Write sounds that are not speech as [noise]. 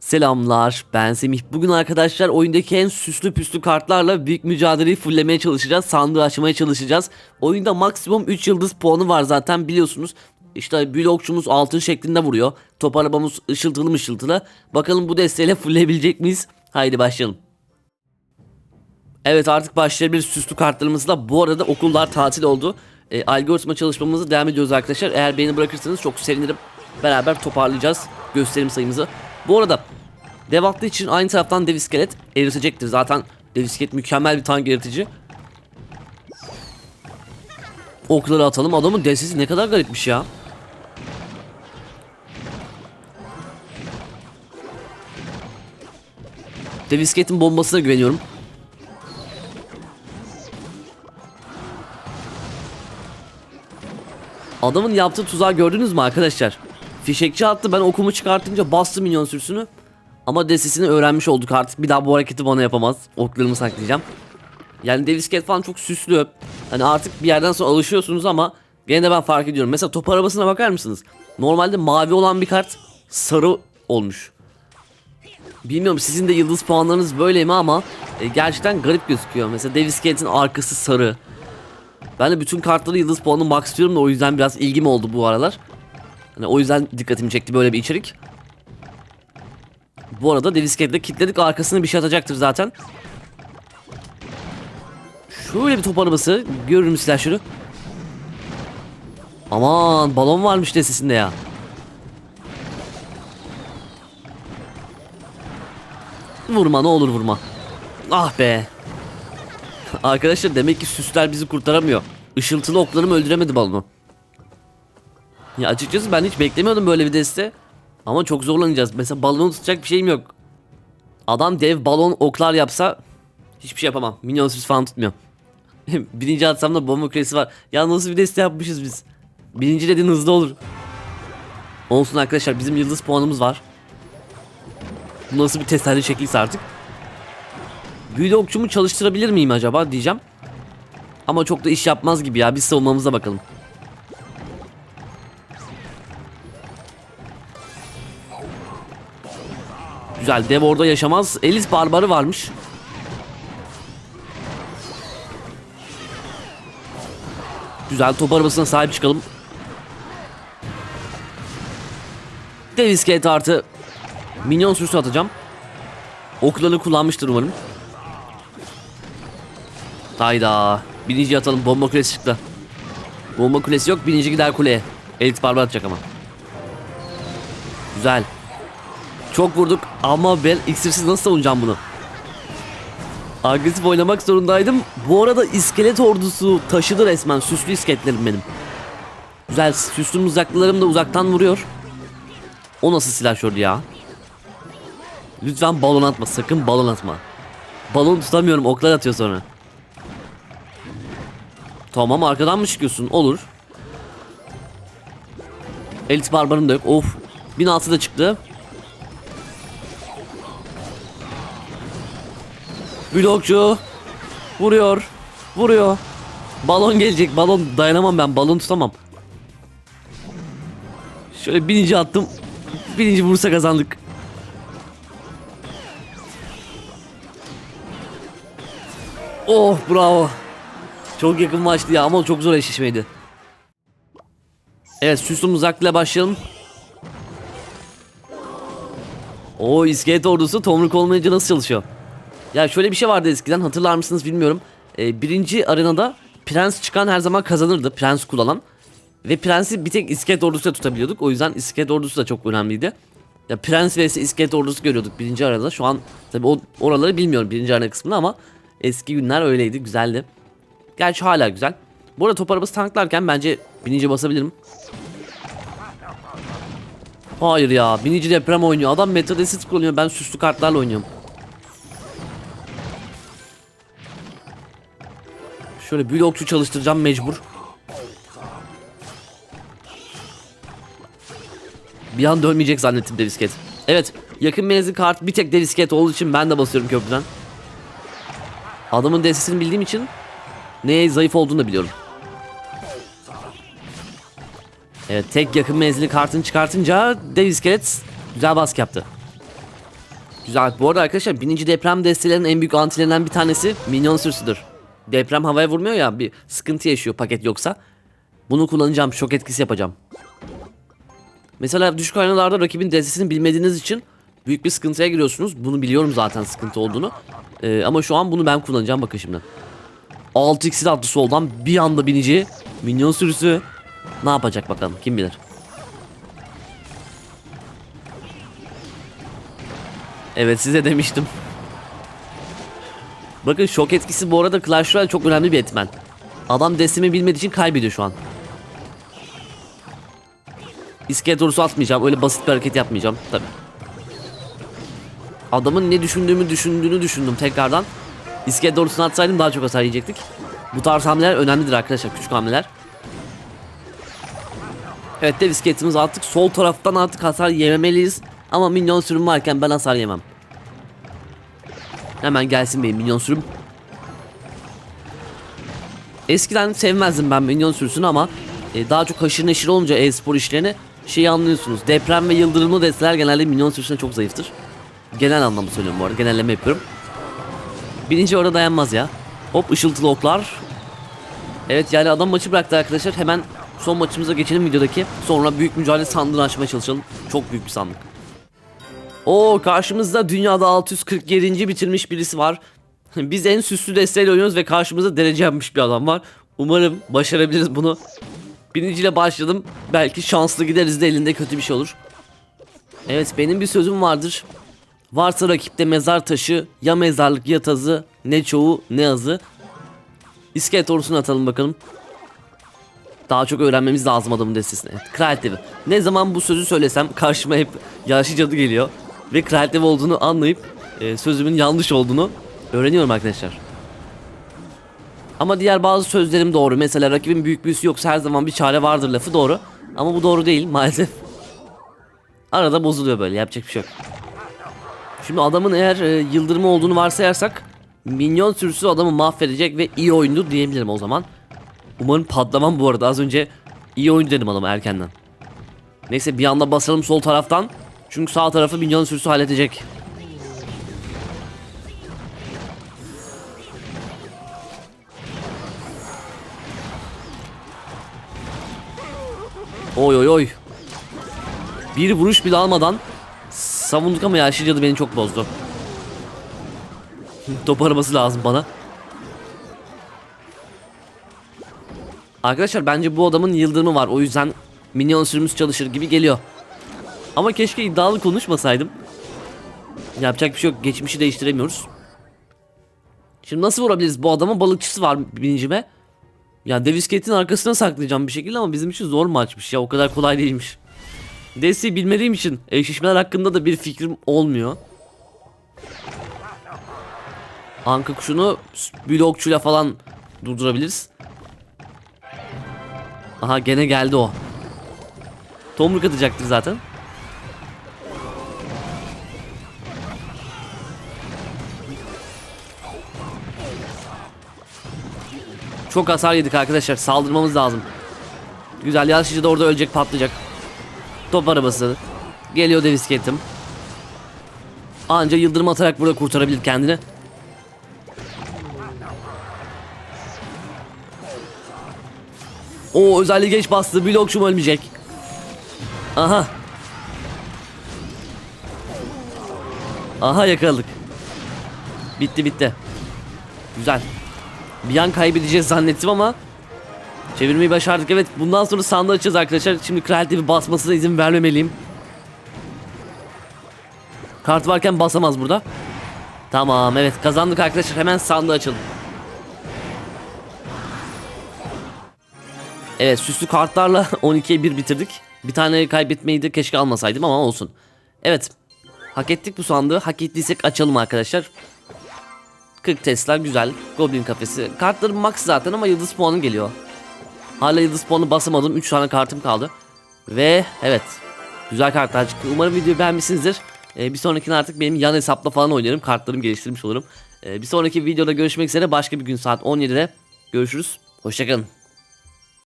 Selamlar ben Semih. Bugün arkadaşlar oyundaki en süslü püslü kartlarla büyük mücadeleyi fullemeye çalışacağız. Sandığı açmaya çalışacağız. Oyunda maksimum 3 yıldız puanı var zaten biliyorsunuz. İşte büyülü okçumuz altın şeklinde vuruyor. Top arabamız ışıltılı ışıltılı. Bakalım bu desteğiyle fullleyebilecek miyiz? Haydi başlayalım. Evet artık başlayabiliriz süslü kartlarımızla. Bu arada okullar tatil oldu. E, algoritma çalışmamızı devam ediyoruz arkadaşlar. Eğer beğeni bırakırsanız çok sevinirim. Beraber toparlayacağız gösterim sayımızı. Bu arada dev atlı için aynı taraftan dev iskelet eritecektir. Zaten dev iskelet mükemmel bir tank eritici. Okları atalım. Adamın destesi ne kadar garipmiş ya. Dev iskeletin bombasına güveniyorum. Adamın yaptığı tuzağı gördünüz mü arkadaşlar? Fişekçi attı ben okumu çıkartınca bastı minyon sürüsünü. Ama desisini öğrenmiş olduk artık. Bir daha bu hareketi bana yapamaz. Oklarımı saklayacağım. Yani devisket falan çok süslü. Hani artık bir yerden sonra alışıyorsunuz ama gene de ben fark ediyorum. Mesela top arabasına bakar mısınız? Normalde mavi olan bir kart sarı olmuş. Bilmiyorum sizin de yıldız puanlarınız böyle mi ama e, gerçekten garip gözüküyor. Mesela Devisket'in arkası sarı. Ben de bütün kartları yıldız puanı max da o yüzden biraz ilgim oldu bu aralar. Hani o yüzden dikkatimi çekti böyle bir içerik. Bu arada Devisket'le kilitledik arkasına bir şey atacaktır zaten. Şöyle bir top arabası görür müsün silahşörü? Aman balon varmış desesinde ya. Vurma ne olur vurma. Ah be. Arkadaşlar demek ki süsler bizi kurtaramıyor. Işıltılı oklarım öldüremedi balonu. Ya açıkçası ben hiç beklemiyordum böyle bir deste. Ama çok zorlanacağız. Mesela balonu tutacak bir şeyim yok. Adam dev balon oklar yapsa hiçbir şey yapamam. Minyon süs falan tutmuyor. [laughs] Birinci atsam da bomba küresi var. Ya nasıl bir deste yapmışız biz. Birinci dediğin hızlı olur. Olsun arkadaşlar bizim yıldız puanımız var. Bu nasıl bir teselli şekliyse artık. Büyülü okçumu çalıştırabilir miyim acaba diyeceğim. Ama çok da iş yapmaz gibi ya. Biz savunmamıza bakalım. Güzel. Dev orada yaşamaz. Elis barbarı varmış. Güzel. Top arabasına sahip çıkalım. Dev iskelet artı minyon sürüsü atacağım. Oklarını kullanmıştır umarım. Hayda. Birinci atalım. Bomba kulesi çıktı. Bomba kulesi yok. Birinci gider kuleye. Elit barbar atacak ama. Güzel. Çok vurduk ama ben iksirsiz nasıl savunacağım bunu? Agresif oynamak zorundaydım. Bu arada iskelet ordusu taşıdı resmen. Süslü iskeletlerim benim. Güzel. Süslü mızraklılarım da uzaktan vuruyor. O nasıl silah şöyle ya? Lütfen balon atma. Sakın balon atma. Balon tutamıyorum. Oklar atıyor sonra. Tamam arkadan mı çıkıyorsun? Olur. Elit barbarım da yok. Of. 1006 da çıktı. Blokçu. Vuruyor. Vuruyor. Balon gelecek. Balon dayanamam ben. Balon tutamam. Şöyle bininci attım. Bininci vursa kazandık. Oh bravo. Çok yakın maçtı ya ama çok zor eşleşmeydi. Evet süslü mızrakla başlayalım. O iskelet ordusu tomruk olmayınca nasıl çalışıyor? Ya şöyle bir şey vardı eskiden hatırlar mısınız bilmiyorum. Ee, birinci arenada prens çıkan her zaman kazanırdı. Prens kullanan. Ve prensi bir tek iskelet ordusuyla tutabiliyorduk. O yüzden iskelet ordusu da çok önemliydi. Ya prens vs iskelet ordusu görüyorduk birinci arada. Şu an tabi oraları bilmiyorum birinci arena kısmında ama eski günler öyleydi güzeldi. Gerçi hala güzel. Bu arada top arabası tanklarken bence binici basabilirim. Hayır ya binici deprem oynuyor. Adam metadesit kullanıyor ben süslü kartlarla oynuyorum. Şöyle büyülü okçu çalıştıracağım mecbur. Bir an dönmeyecek zannettim devisket. Evet yakın menzil kart bir tek devisket olduğu için ben de basıyorum köprüden. Adamın desisini bildiğim için neye zayıf olduğunu da biliyorum. Evet tek yakın menzili kartını çıkartınca dev iskelet güzel baskı yaptı. Güzel. Bu arada arkadaşlar bininci deprem destelerinin en büyük antilerinden bir tanesi minyon sürüsüdür. Deprem havaya vurmuyor ya bir sıkıntı yaşıyor paket yoksa. Bunu kullanacağım. Şok etkisi yapacağım. Mesela düşük aynalarda rakibin destesini bilmediğiniz için büyük bir sıkıntıya giriyorsunuz. Bunu biliyorum zaten sıkıntı olduğunu. Ee, ama şu an bunu ben kullanacağım bakın şimdi. 6x'li attı soldan bir anda binici minyon sürüsü ne yapacak bakalım kim bilir. Evet size demiştim. Bakın şok etkisi bu arada Clash Royale çok önemli bir etmen. Adam destemi bilmediği için kaybediyor şu an. İskelet doğrusu atmayacağım. Öyle basit bir hareket yapmayacağım. Tabi. Adamın ne düşündüğümü düşündüğünü düşündüm tekrardan. İskelet doğrusunu atsaydım daha çok hasar yiyecektik. Bu tarz hamleler önemlidir arkadaşlar. Küçük hamleler. Evet dev iskeletimizi attık. Sol taraftan artık hasar yememeliyiz. Ama minyon sürüm varken ben hasar yemem. Hemen gelsin benim minyon sürüm. Eskiden sevmezdim ben minyon sürüsünü ama e, daha çok haşır neşir olunca e-spor işlerini şeyi anlıyorsunuz. Deprem ve yıldırımlı desteler genelde minyon sürüsüne çok zayıftır. Genel anlamda söylüyorum bu arada. Genelleme yapıyorum. Birinci orada dayanmaz ya. Hop ışıltılı oklar. Evet yani adam maçı bıraktı arkadaşlar. Hemen son maçımıza geçelim videodaki. Sonra büyük mücadele sandığını açmaya çalışalım. Çok büyük bir sandık. Oo karşımızda dünyada 647. bitirmiş birisi var. [laughs] Biz en süslü desteğiyle oynuyoruz ve karşımızda derece yapmış bir adam var. Umarım başarabiliriz bunu. Birinciyle başladım. Belki şanslı gideriz de elinde kötü bir şey olur. Evet benim bir sözüm vardır. Varsa rakipte mezar taşı ya mezarlık ya tazı ne çoğu ne azı. İskelet orusunu atalım bakalım. Daha çok öğrenmemiz lazım adamın destesine. Evet, Kraliyet Devi. Ne zaman bu sözü söylesem karşıma hep yaşlı cadı geliyor. Ve Kraliyet Devi olduğunu anlayıp e, sözümün yanlış olduğunu öğreniyorum arkadaşlar. Ama diğer bazı sözlerim doğru. Mesela rakibin büyük büyüsü yoksa her zaman bir çare vardır lafı doğru. Ama bu doğru değil maalesef. Arada bozuluyor böyle yapacak bir şey yok. Şimdi adamın eğer e, yıldırımı olduğunu varsayarsak minyon sürüsü adamı mahvedecek ve iyi oyundu diyebilirim o zaman. Umarım patlamam bu arada az önce iyi oyuncu dedim adama erkenden. Neyse bir anda basalım sol taraftan. Çünkü sağ tarafı minyon sürüsü halledecek. Oy oy oy. Bir vuruş bile almadan savunduk ama yaşlı cadı beni çok bozdu. [laughs] Top araması lazım bana. Arkadaşlar bence bu adamın yıldırımı var. O yüzden minyon sürümüz çalışır gibi geliyor. Ama keşke iddialı konuşmasaydım. Yapacak bir şey yok. Geçmişi değiştiremiyoruz. Şimdi nasıl vurabiliriz? Bu adamın balıkçısı var birincime. Ya Davis Gate'in arkasına saklayacağım bir şekilde ama bizim için zor maçmış ya. O kadar kolay değilmiş. Desteği bilmediğim için eşleşmeler hakkında da bir fikrim olmuyor. Anka kuşunu blokçuyla falan durdurabiliriz. Aha gene geldi o. Tomruk atacaktır zaten. Çok hasar yedik arkadaşlar. Saldırmamız lazım. Güzel yaşlıca da orada ölecek patlayacak. Top arabası. Geliyor Davis Gate'im. Anca yıldırım atarak burada kurtarabilir kendini. O özelliği geç bastı. Blokçum ölmeyecek. Aha. Aha yakaladık. Bitti bitti. Güzel. Bir an kaybedeceğiz zannettim ama çevirmeyi başardık. Evet bundan sonra sandığı açacağız arkadaşlar. Şimdi kraliçevi basmasına izin vermemeliyim. Kart varken basamaz burada. Tamam evet kazandık arkadaşlar. Hemen sandığı açalım. Evet süslü kartlarla [laughs] 12'ye 1 bitirdik. Bir tane kaybetmeyi de keşke almasaydım ama olsun. Evet. Hak ettik bu sandığı. Hak ettiysek açalım arkadaşlar. 40 Tesla güzel. Goblin kafesi. Kartlarım max zaten ama yıldız puanı geliyor. Hala yıldız puanı basamadım. 3 tane kartım kaldı. Ve evet. Güzel kartlar çıktı. Umarım videoyu beğenmişsinizdir. Ee, bir sonrakine artık benim yan hesapla falan oynarım. Kartlarımı geliştirmiş olurum. Ee, bir sonraki videoda görüşmek üzere. Başka bir gün saat 17'de görüşürüz. Hoşçakalın.